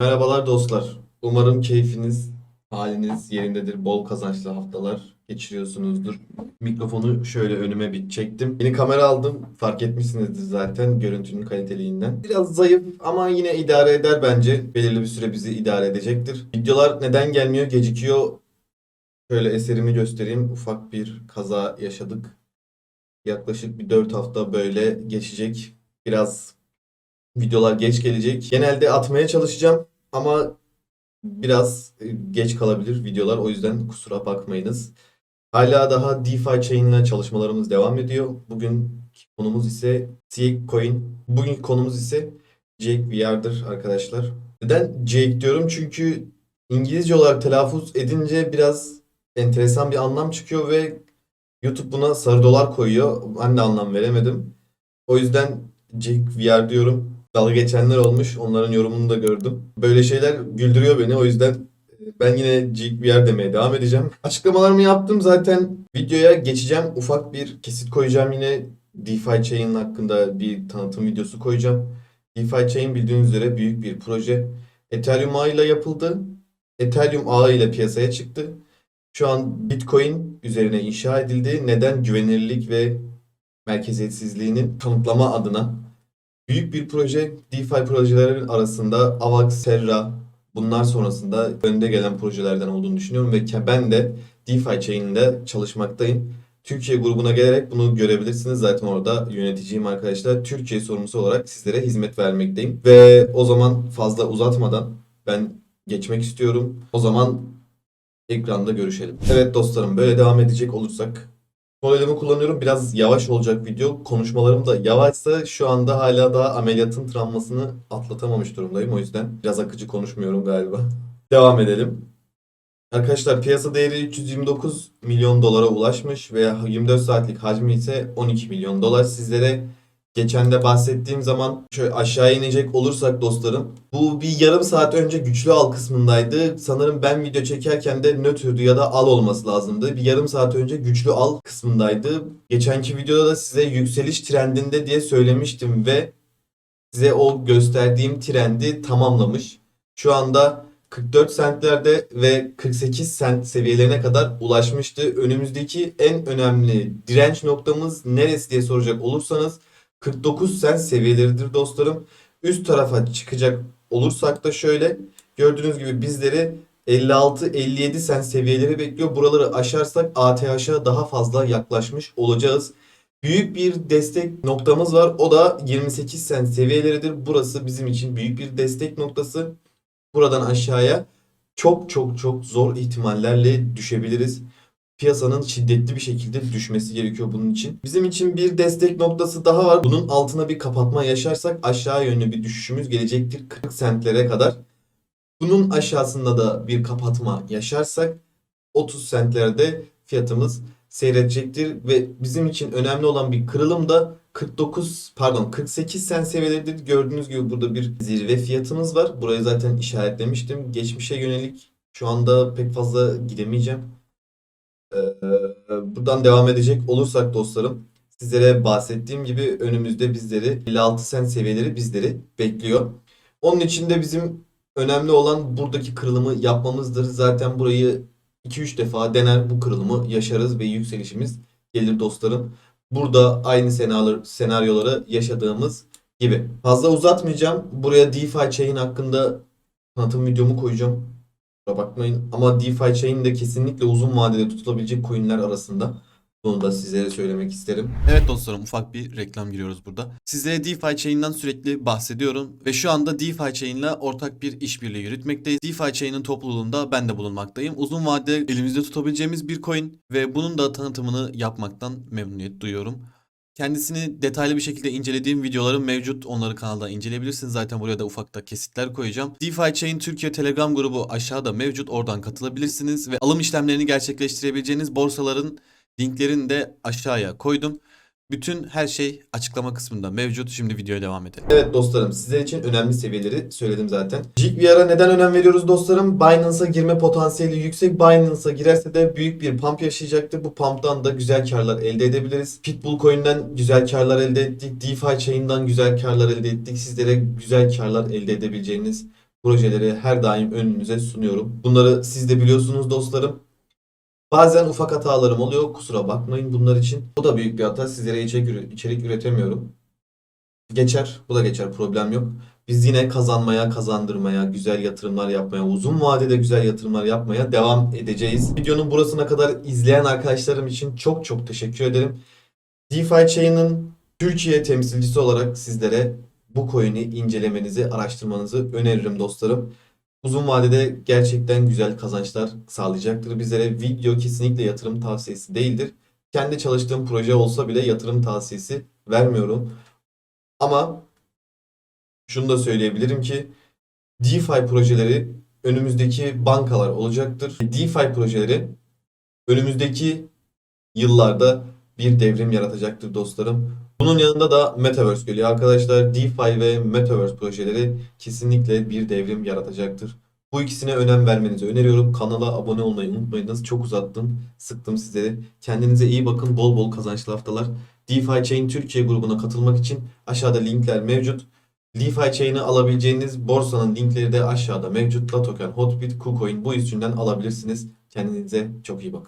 Merhabalar dostlar. Umarım keyfiniz, haliniz yerindedir. Bol kazançlı haftalar geçiriyorsunuzdur. Mikrofonu şöyle önüme bir çektim. Yeni kamera aldım. Fark etmişsinizdir zaten görüntünün kaliteliğinden. Biraz zayıf ama yine idare eder bence. Belirli bir süre bizi idare edecektir. Videolar neden gelmiyor? Gecikiyor. Şöyle eserimi göstereyim. Ufak bir kaza yaşadık. Yaklaşık bir 4 hafta böyle geçecek. Biraz videolar geç gelecek. Genelde atmaya çalışacağım ama biraz e, geç kalabilir videolar. O yüzden kusura bakmayınız. Hala daha DeFi chain'le çalışmalarımız devam ediyor. Bugün konumuz ise Sieg Coin. Bugünkü konumuz ise Jake VR'dır arkadaşlar. Neden Jake diyorum? Çünkü İngilizce olarak telaffuz edince biraz enteresan bir anlam çıkıyor ve YouTube buna sarı dolar koyuyor. Ben de anlam veremedim. O yüzden Jake VR diyorum. Dalga geçenler olmuş. Onların yorumunu da gördüm. Böyle şeyler güldürüyor beni. O yüzden e, ben yine Jake VR demeye devam edeceğim. Açıklamalarımı yaptım zaten. Videoya geçeceğim. Ufak bir kesit koyacağım yine. DeFi Chain hakkında bir tanıtım videosu koyacağım. DeFi Chain bildiğiniz üzere büyük bir proje. Ethereum ağıyla yapıldı. Ethereum ağı ile piyasaya çıktı. Şu an Bitcoin üzerine inşa edildi. Neden? Güvenilirlik ve merkeziyetsizliğinin kanıtlama adına büyük bir proje. DeFi projelerin arasında Avax, Terra bunlar sonrasında önde gelen projelerden olduğunu düşünüyorum ve ben de DeFi chain'inde çalışmaktayım. Türkiye grubuna gelerek bunu görebilirsiniz. Zaten orada yöneticiyim arkadaşlar. Türkiye sorumlusu olarak sizlere hizmet vermekteyim. Ve o zaman fazla uzatmadan ben geçmek istiyorum. O zaman ekranda görüşelim. Evet dostlarım böyle devam edecek olursak Sol elimi kullanıyorum. Biraz yavaş olacak video. Konuşmalarım da yavaşsa şu anda hala daha ameliyatın travmasını atlatamamış durumdayım. O yüzden biraz akıcı konuşmuyorum galiba. Devam edelim. Arkadaşlar piyasa değeri 329 milyon dolara ulaşmış ve 24 saatlik hacmi ise 12 milyon dolar. Sizlere geçen de bahsettiğim zaman şöyle aşağı inecek olursak dostlarım. Bu bir yarım saat önce güçlü al kısmındaydı. Sanırım ben video çekerken de nötrdü ya da al olması lazımdı. Bir yarım saat önce güçlü al kısmındaydı. Geçenki videoda da size yükseliş trendinde diye söylemiştim ve size o gösterdiğim trendi tamamlamış. Şu anda 44 sentlerde ve 48 sent seviyelerine kadar ulaşmıştı. Önümüzdeki en önemli direnç noktamız neresi diye soracak olursanız 49 sent seviyeleridir dostlarım. Üst tarafa çıkacak olursak da şöyle gördüğünüz gibi bizleri 56-57 sent seviyeleri bekliyor. Buraları aşarsak ATH'a daha fazla yaklaşmış olacağız. Büyük bir destek noktamız var. O da 28 sent seviyeleridir. Burası bizim için büyük bir destek noktası. Buradan aşağıya çok çok çok zor ihtimallerle düşebiliriz. Piyasanın şiddetli bir şekilde düşmesi gerekiyor bunun için. Bizim için bir destek noktası daha var. Bunun altına bir kapatma yaşarsak aşağı yönlü bir düşüşümüz gelecektir 40 sentlere kadar. Bunun aşağısında da bir kapatma yaşarsak 30 sentlerde fiyatımız seyredecektir ve bizim için önemli olan bir kırılım da 49 pardon 48 sent seviyeleridir. Gördüğünüz gibi burada bir zirve fiyatımız var. Burayı zaten işaretlemiştim. Geçmişe yönelik şu anda pek fazla gidemeyeceğim. Ee, buradan devam edecek olursak dostlarım sizlere bahsettiğim gibi önümüzde bizleri 56 sent seviyeleri bizleri bekliyor. Onun için de bizim önemli olan buradaki kırılımı yapmamızdır. Zaten burayı 2-3 defa dener bu kırılımı yaşarız ve yükselişimiz gelir dostlarım. Burada aynı senaryo, senaryoları yaşadığımız gibi. Fazla uzatmayacağım. Buraya DeFi Chain hakkında tanıtım videomu koyacağım. Bakmayın. Ama DeFi Chain de kesinlikle uzun vadede tutulabilecek coinler arasında. Bunu da sizlere söylemek isterim. Evet dostlarım ufak bir reklam giriyoruz burada. Sizlere DeFi Chain'den sürekli bahsediyorum ve şu anda DeFi Chain'le ortak bir işbirliği yürütmekteyiz. DeFi Chain'in topluluğunda ben de bulunmaktayım. Uzun vadede elimizde tutabileceğimiz bir coin ve bunun da tanıtımını yapmaktan memnuniyet duyuyorum. Kendisini detaylı bir şekilde incelediğim videolarım mevcut. Onları kanalda inceleyebilirsiniz. Zaten buraya da ufakta kesitler koyacağım. DeFi Chain Türkiye Telegram grubu aşağıda mevcut. Oradan katılabilirsiniz ve alım işlemlerini gerçekleştirebileceğiniz borsaların linklerini de aşağıya koydum. Bütün her şey açıklama kısmında mevcut. Şimdi videoya devam edelim. Evet dostlarım sizler için önemli seviyeleri söyledim zaten. JigVR'a neden önem veriyoruz dostlarım? Binance'a girme potansiyeli yüksek. Binance'a girerse de büyük bir pump yaşayacaktır. Bu pump'tan da güzel karlar elde edebiliriz. Pitbull Coin'den güzel karlar elde ettik. DeFi Chain'dan güzel karlar elde ettik. Sizlere güzel karlar elde edebileceğiniz projeleri her daim önünüze sunuyorum. Bunları siz de biliyorsunuz dostlarım. Bazen ufak hatalarım oluyor. Kusura bakmayın bunlar için. Bu da büyük bir hata. Sizlere içerik, üretemiyorum. Geçer. Bu da geçer. Problem yok. Biz yine kazanmaya, kazandırmaya, güzel yatırımlar yapmaya, uzun vadede güzel yatırımlar yapmaya devam edeceğiz. Videonun burasına kadar izleyen arkadaşlarım için çok çok teşekkür ederim. DeFi Chain'in Türkiye temsilcisi olarak sizlere bu coin'i incelemenizi, araştırmanızı öneririm dostlarım. Uzun vadede gerçekten güzel kazançlar sağlayacaktır bizlere. Video kesinlikle yatırım tavsiyesi değildir. Kendi çalıştığım proje olsa bile yatırım tavsiyesi vermiyorum. Ama şunu da söyleyebilirim ki DeFi projeleri önümüzdeki bankalar olacaktır. DeFi projeleri önümüzdeki yıllarda bir devrim yaratacaktır dostlarım. Bunun yanında da Metaverse geliyor arkadaşlar. DeFi ve Metaverse projeleri kesinlikle bir devrim yaratacaktır. Bu ikisine önem vermenizi öneriyorum. Kanala abone olmayı unutmayınız. Çok uzattım, sıktım sizleri. Kendinize iyi bakın. Bol bol kazançlı haftalar. DeFi Chain Türkiye grubuna katılmak için aşağıda linkler mevcut. DeFi Chain'i alabileceğiniz borsanın linkleri de aşağıda mevcut. Latoken, Hotbit, KuCoin bu üçünden alabilirsiniz. Kendinize çok iyi bakın.